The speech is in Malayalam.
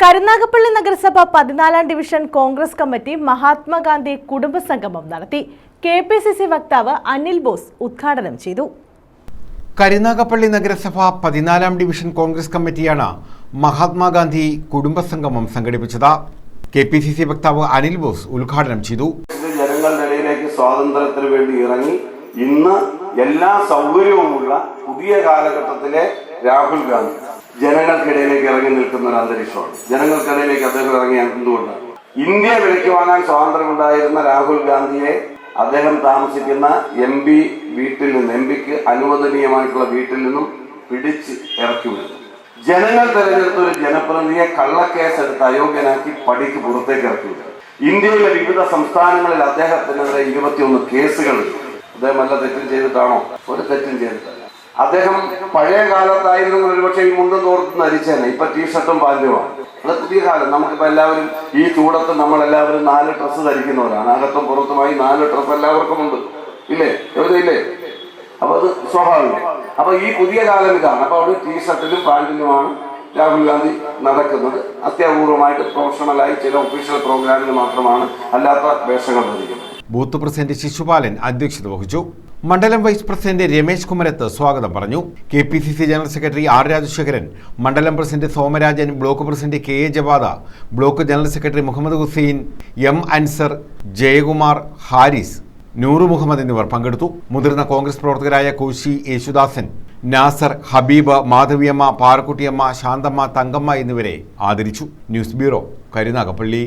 കരുനാഗപ്പള്ളി നഗരസഭ പതിനാലാം ഡിവിഷൻ കോൺഗ്രസ് കമ്മിറ്റി മഹാത്മാഗാന്ധി കുടുംബ സംഗമം നടത്തി. കെ പി സി സി വക്താവ് അനിൽ ബോസ് ഉദ്ഘാടനം ചെയ്തു. കരുനാഗപ്പള്ളി നഗരസഭ പതിനാലാം ഡിവിഷൻ കോൺഗ്രസ് കമ്മിറ്റിയാണ് മഹാത്മാഗാന്ധി കുടുംബ സംഗമം സംഘടിപ്പിച്ചത്. കെ പി സി സി വക്താവ് അനിൽ ബോസ് ഉദ്ഘാടനം ചെയ്തു. സ്വാതന്ത്ര്യത്തിന് വേണ്ടി ഇറങ്ങി ഇന്ന് എല്ലാ സൗകര്യവുമുള്ള പുതിയ കാലഘട്ടത്തിലെ രാഹുൽ ഗാന്ധി. ജനങ്ങൾക്കിടയിലേക്ക് ഇറങ്ങി നിൽക്കുന്ന ഒരു അന്തരീക്ഷമാണ്. ജനങ്ങൾക്കിടയിലേക്ക് അദ്ദേഹം ഇറങ്ങി എന്തുകൊണ്ട് ഇന്ത്യ വിലയ്ക്ക് വാങ്ങാൻ സ്വാതന്ത്ര്യമുണ്ടായിരുന്ന രാഹുൽ ഗാന്ധിയെ അദ്ദേഹം താമസിക്കുന്ന എം പി വീട്ടിൽ നിന്ന് എം പിക്ക് അനുവദനീയമായിട്ടുള്ള വീട്ടിൽ നിന്നും പിടിച്ച് ഇറക്കി വിടുന്നു. ജനങ്ങൾ തെരഞ്ഞെടുത്ത ഒരു ജനപ്രതിനിധിയെ കള്ളക്കേസെടുത്ത് അയോഗ്യനാക്കി പടിക്ക് പുറത്തേക്ക് ഇറക്കി വിടുന്നു. ഇന്ത്യയിലെ വിവിധ സംസ്ഥാനങ്ങളിൽ അദ്ദേഹത്തിനെതിരെ ഇരുപത്തിയൊന്ന് കേസുകൾ അദ്ദേഹം വല്ല തെറ്റും ചെയ്തിട്ടാണോ? ഒരു തെറ്റും ചെയ്തിട്ടല്ല. അദ്ദേഹം പഴയ കാലത്തായിരുന്നു ഒരുപക്ഷെ ഈ മുണ്ടും തോർത്ത് ധരിച്ചേനെ. ഇപ്പൊ ടീഷർട്ടും പാന്റുമാണ് അത് പുതിയ കാലം. നമുക്കിപ്പോ എല്ലാവരും ഈ ചൂടത്ത് നമ്മൾ എല്ലാവരും നാല് ഡ്രസ്സ് ധരിക്കുന്നവരാണ്. അകത്തും പുറത്തുമായി നാല് ഡ്രസ്സ് എല്ലാവർക്കും ഉണ്ട്. ഇല്ലേ? എവിടെ ഇല്ലേ? അപ്പൊ അത് സ്വാഭാവികം. അപ്പൊ ഈ പുതിയ കാലം ഇതാണ്. അപ്പൊ അവിടെ ടീഷർട്ടിലും പാന്റിലുമാണ് രാഹുൽ ഗാന്ധി നടക്കുന്നത്. അത്യപൂർവമായിട്ട് പ്രൊഫഷണലായി ചില ഒഫീഷ്യൽ പ്രോഗ്രാമിൽ മാത്രമാണ് അല്ലാത്ത വേഷങ്ങൾ ധരിക്കുന്നത്. ബൂത്ത് പ്രസിഡന്റ് ശിശുപാലൻ അധ്യക്ഷത വഹിച്ചു. മണ്ഡലം വൈസ് പ്രസിഡന്റ് രമേശ് കുമരത്ത് സ്വാഗതം പറഞ്ഞു. K P C C general secretary R Rajasekharan മണ്ഡലം president Somarajan block president K A Javad block general secretary Muhammad Hussain M Ansar Jayakumar Haris Nooru Muhammad എന്നിവർ പങ്കെടുത്തു. മുതിർന്ന കോൺഗ്രസ് പ്രവർത്തകരായ കോശി യേശുദാസൻ നാസർ ഹബീബ് മാധവിയമ്മ പാറക്കുട്ടിയമ്മ ശാന്തമ്മ തങ്കമ്മ എന്നിവരെ ആദരിച്ചു. News bureau Karunagappally.